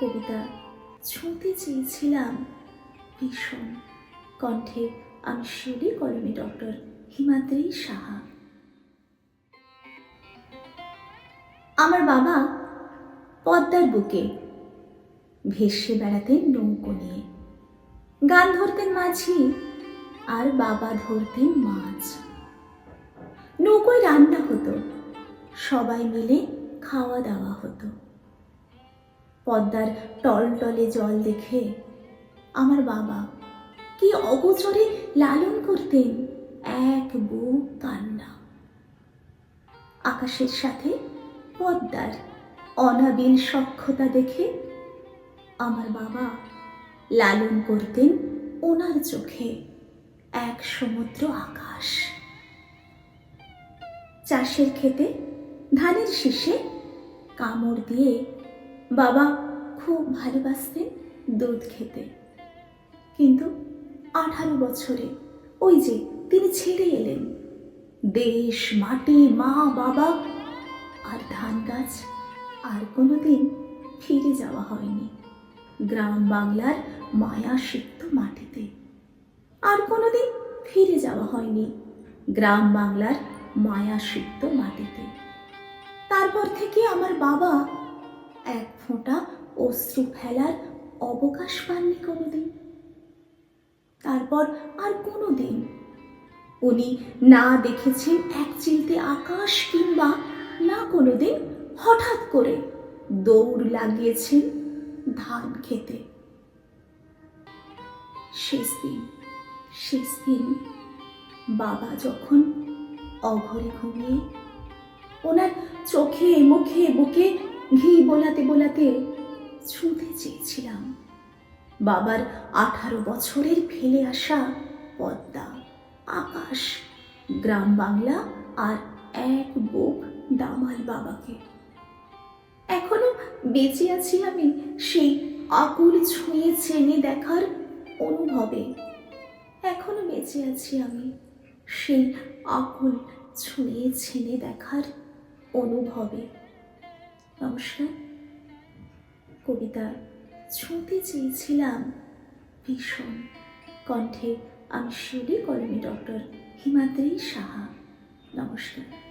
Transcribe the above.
কবিতা ছুঁতে চেয়েছিলাম ভীষণ। কণ্ঠে আমি শিউরি কলমে ডক্টর হিমাদ্রি সাহা। আমার বাবা পদ্মার বুকে ভেসে বেড়াতেন নৌকো নিয়ে। গান ধরতেন মাঝি আর বাবা ধরতেন মাছ। নৌকোয় রান্না হতো, সবাই মিলে খাওয়া দাওয়া হতো। পদ্মার টলটলে জল দেখে। আমার বাবা কি অগোচরে লালন করতেন এক বুক কান্না। আকাশের সাথে পদ্মার অনাবিল সক্ষতা দেখে আমার বাবা লালন করতেন ওনার চোখে এক সমুদ্র আকাশ। চাষের খেতে ধানের শীষে কামড় দিয়ে বাবা খুব ভালোবাসতেন দুধ খেতে। কিন্তু আঠারো বছরে ওই যে তিনি ছেড়ে এলেন। দেশ, মাটি, মা, বাবা আর ধান গাছ আর কোনোদিন ফিরে যাওয়া হয়নি। গ্রাম বাংলার মায়া সিক্ত মাটিতে। আর কোনোদিন ফিরে যাওয়া হয়নি গ্রাম বাংলার মায়া সিক্ত মাটিতে। তারপর থেকে আমার বাবা এক ফোঁটা অশ্রু ফেলার অবকাশ পাননি কোনোদিন। তারপর আর কোনো দিন উনি না দেখেছেন এক চিলতে আকাশ কিংবা না কোনোদিন হঠাৎ করে দৌড় লাগিয়েছেন ধান খেতে। শেষ দিন শেষ দিন বাবা যখন অঘরে ঘুমিয়ে ওনার চোখে, মুখে, বুকে বোলাতে বোলাতে ছুঁতে চেয়েছিলাম। বাবার আঠারো বছরের ফেলে আসা পদ্মা, আকাশ, গ্রাম বাংলা আর এক বুক দামাল বাবাকে। এখনও বেঁচে আছি আমি সেই আকুল ছুঁয়ে চেনে দেখার অনুভবে। এখনও বেঁচে আছি আমি সেই আকুল ছুঁয়ে ছেনে দেখার অনুভবে। নমস্কার কবিতা ছুঁতে চেয়েছিলাম ভীষণ। কণ্ঠে আমি শিউলি কলমি ডক্টর হিমাদ্রি সাহা। নমস্কার।